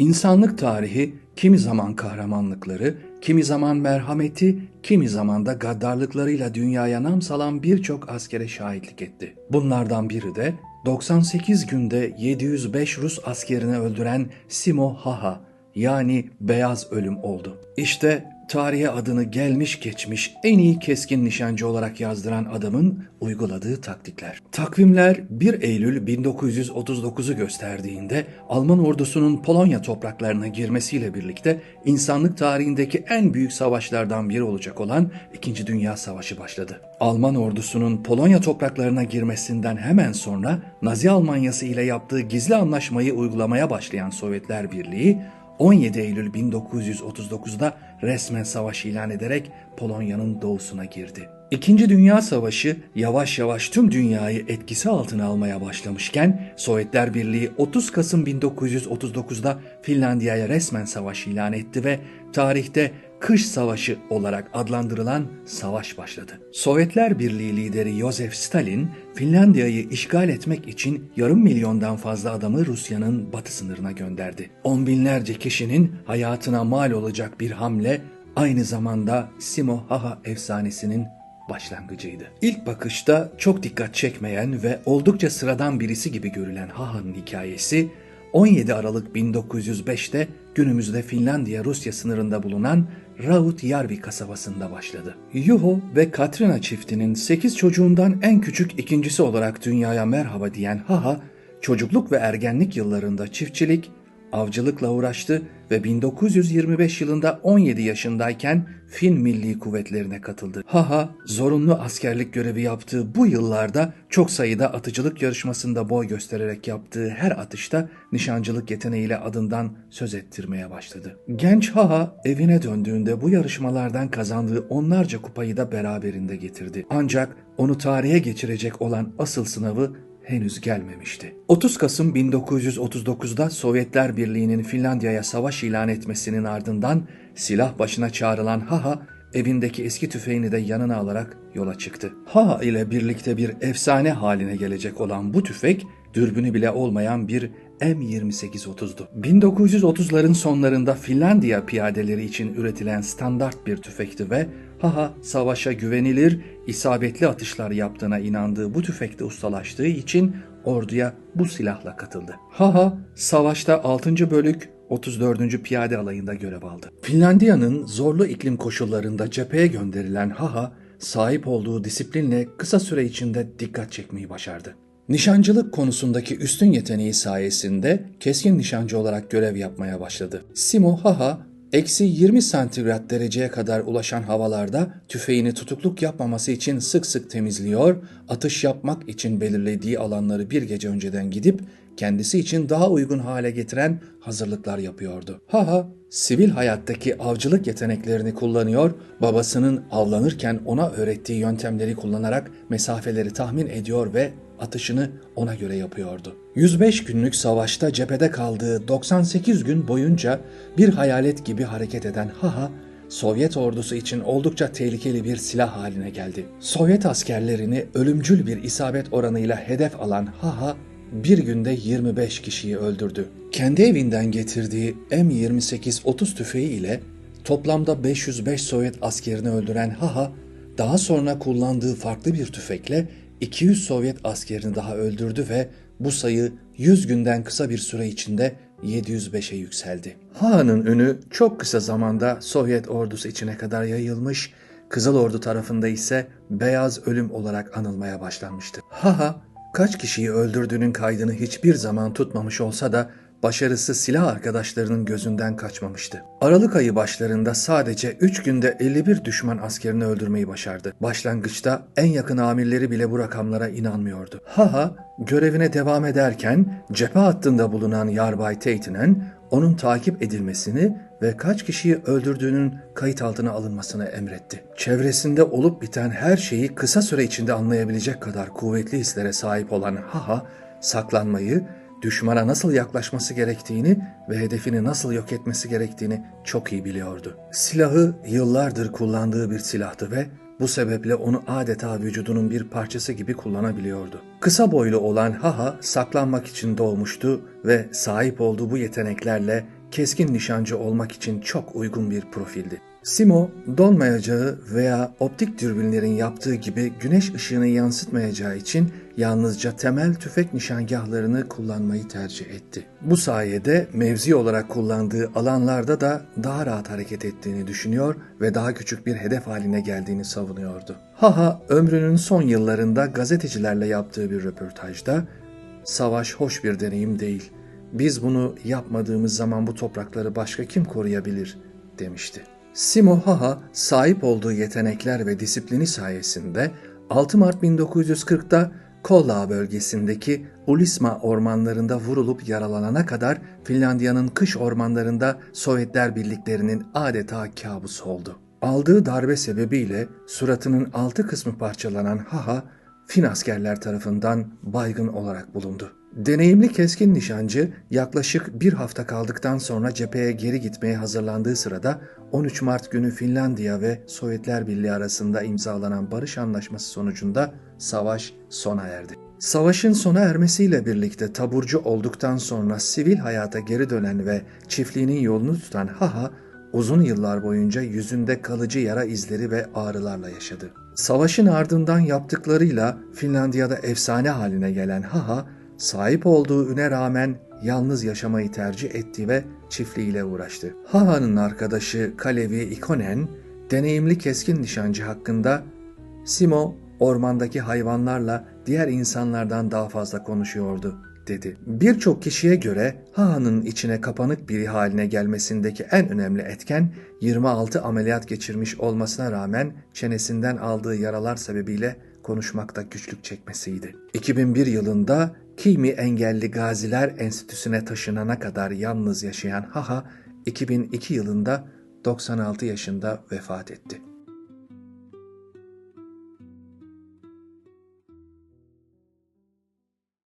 İnsanlık tarihi kimi zaman kahramanlıkları, kimi zaman merhameti, kimi zaman da gaddarlıklarıyla dünyaya nam salan birçok askere şahitlik etti. Bunlardan biri de 98 günde 705 Rus askerini öldüren Simo Haha yani Beyaz Ölüm oldu. İşte tarihe adını gelmiş geçmiş en iyi keskin nişancı olarak yazdıran adamın uyguladığı taktikler. Takvimler 1 Eylül 1939'u gösterdiğinde Alman ordusunun Polonya topraklarına girmesiyle birlikte insanlık tarihindeki en büyük savaşlardan biri olacak olan 2. Dünya Savaşı başladı. Alman ordusunun Polonya topraklarına girmesinden hemen sonra Nazi Almanyası ile yaptığı gizli anlaşmayı uygulamaya başlayan Sovyetler Birliği 17 Eylül 1939'da resmen savaş ilan ederek Polonya'nın doğusuna girdi. İkinci Dünya Savaşı yavaş yavaş tüm dünyayı etkisi altına almaya başlamışken Sovyetler Birliği 30 Kasım 1939'da Finlandiya'ya resmen savaş ilan etti ve tarihte Kış Savaşı olarak adlandırılan savaş başladı. Sovyetler Birliği lideri Josef Stalin, Finlandiya'yı işgal etmek için yarım milyondan fazla adamı Rusya'nın batı sınırına gönderdi. On binlerce kişinin hayatına mal olacak bir hamle aynı zamanda Simo Haha efsanesinin başlangıcıydı. İlk bakışta çok dikkat çekmeyen ve oldukça sıradan birisi gibi görülen Haha'nın hikayesi 17 Aralık 1905'te günümüzde Finlandiya-Rusya sınırında bulunan Rautjärvi kasabasında başladı. Juho ve Katrina çiftinin 8 çocuğundan en küçük ikincisi olarak dünyaya merhaba diyen Haha, çocukluk ve ergenlik yıllarında çiftçilik, avcılıkla uğraştı ve 1925 yılında 17 yaşındayken Fin Milli Kuvvetlerine katıldı. Haha zorunlu askerlik görevi yaptığı bu yıllarda çok sayıda atıcılık yarışmasında boy göstererek yaptığı her atışta nişancılık yeteneğiyle adından söz ettirmeye başladı. Genç Haha evine döndüğünde bu yarışmalardan kazandığı onlarca kupayı da beraberinde getirdi. Ancak onu tarihe geçirecek olan asıl sınavı henüz gelmemişti. 30 Kasım 1939'da Sovyetler Birliği'nin Finlandiya'ya savaş ilan etmesinin ardından silah başına çağrılan Haha evindeki eski tüfeğini de yanına alarak yola çıktı. Haha ile birlikte bir efsane haline gelecek olan bu tüfek dürbünü bile olmayan bir M2830'du. 1930'ların sonlarında Finlandiya piyadeleri için üretilen standart bir tüfekti ve Haha savaşa güvenilir, isabetli atışlar yaptığına inandığı bu tüfekte ustalaştığı için orduya bu silahla katıldı. Haha savaşta 6. bölük 34. Piyade Alayı'nda görev aldı. Finlandiya'nın zorlu iklim koşullarında cepheye gönderilen Haha, sahip olduğu disiplinle kısa süre içinde dikkat çekmeyi başardı. Nişancılık konusundaki üstün yeteneği sayesinde keskin nişancı olarak görev yapmaya başladı. Simo Haha, eksi 20 santigrat dereceye kadar ulaşan havalarda tüfeğini tutukluk yapmaması için sık sık temizliyor, atış yapmak için belirlediği alanları bir gece önceden gidip kendisi için daha uygun hale getiren hazırlıklar yapıyordu. Haha, sivil hayattaki avcılık yeteneklerini kullanıyor, babasının avlanırken ona öğrettiği yöntemleri kullanarak mesafeleri tahmin ediyor ve atışını ona göre yapıyordu. 105 günlük savaşta cephede kaldığı 98 gün boyunca bir hayalet gibi hareket eden Haha, Sovyet ordusu için oldukça tehlikeli bir silah haline geldi. Sovyet askerlerini ölümcül bir isabet oranıyla hedef alan Haha, bir günde 25 kişiyi öldürdü. Kendi evinden getirdiği M28-30 tüfeği ile toplamda 505 Sovyet askerini öldüren Haha, daha sonra kullandığı farklı bir tüfekle 200 Sovyet askerini daha öldürdü ve bu sayı 100 günden kısa bir süre içinde 705'e yükseldi. Ha'nın ünü çok kısa zamanda Sovyet ordusu içine kadar yayılmış, Kızıl Ordu tarafında ise beyaz ölüm olarak anılmaya başlanmıştı. Ha kaç kişiyi öldürdüğünün kaydını hiçbir zaman tutmamış olsa da başarısı silah arkadaşlarının gözünden kaçmamıştı. Aralık ayı başlarında sadece 3 günde 51 düşman askerini öldürmeyi başardı. Başlangıçta en yakın amirleri bile bu rakamlara inanmıyordu. Haha görevine devam ederken cephe hattında bulunan Yarbay Teytinen onun takip edilmesini ve kaç kişiyi öldürdüğünün kayıt altına alınmasını emretti. Çevresinde olup biten her şeyi kısa süre içinde anlayabilecek kadar kuvvetli hislere sahip olan Haha saklanmayı düşmana nasıl yaklaşması gerektiğini ve hedefini nasıl yok etmesi gerektiğini çok iyi biliyordu. Silahı yıllardır kullandığı bir silahtı ve bu sebeple onu adeta vücudunun bir parçası gibi kullanabiliyordu. Kısa boylu olan Haha saklanmak için doğmuştu ve sahip olduğu bu yeteneklerle keskin nişancı olmak için çok uygun bir profildi. Simo, donmayacağı veya optik dürbünlerin yaptığı gibi güneş ışığını yansıtmayacağı için yalnızca temel tüfek nişangahlarını kullanmayı tercih etti. Bu sayede mevzi olarak kullandığı alanlarda da daha rahat hareket ettiğini düşünüyor ve daha küçük bir hedef haline geldiğini savunuyordu. Haha ömrünün son yıllarında gazetecilerle yaptığı bir röportajda Savaş hoş bir deneyim değil. Biz bunu yapmadığımız zaman bu toprakları başka kim koruyabilir demişti. Simo Haha sahip olduğu yetenekler ve disiplini sayesinde 6 Mart 1940'da Kolla bölgesindeki Ulisma ormanlarında vurulup yaralanana kadar Finlandiya'nın kış ormanlarında Sovyetler birliklerinin adeta kabus oldu. Aldığı darbe sebebiyle suratının altı kısmı parçalanan Haha Fin askerler tarafından baygın olarak bulundu. Deneyimli keskin nişancı yaklaşık bir hafta kaldıktan sonra cepheye geri gitmeye hazırlandığı sırada 13 Mart günü Finlandiya ve Sovyetler Birliği arasında imzalanan barış anlaşması sonucunda savaş sona erdi. Savaşın sona ermesiyle birlikte taburcu olduktan sonra sivil hayata geri dönen ve çiftliğinin yolunu tutan Haha uzun yıllar boyunca yüzünde kalıcı yara izleri ve ağrılarla yaşadı. Savaşın ardından yaptıklarıyla Finlandiya'da efsane haline gelen Haha, sahip olduğu üne rağmen yalnız yaşamayı tercih etti ve çiftliğiyle uğraştı. Haha'nın arkadaşı Kalevi Ikonen, deneyimli keskin nişancı hakkında Simo ormandaki hayvanlarla diğer insanlardan daha fazla konuşuyordu dedi. Birçok kişiye göre Haha'nın içine kapanık biri haline gelmesindeki en önemli etken 26 ameliyat geçirmiş olmasına rağmen çenesinden aldığı yaralar sebebiyle konuşmakta güçlük çekmesiydi. 2001 yılında Kimi Engelli Gaziler Enstitüsü'ne taşınana kadar yalnız yaşayan Haha 2002 yılında 96 yaşında vefat etti.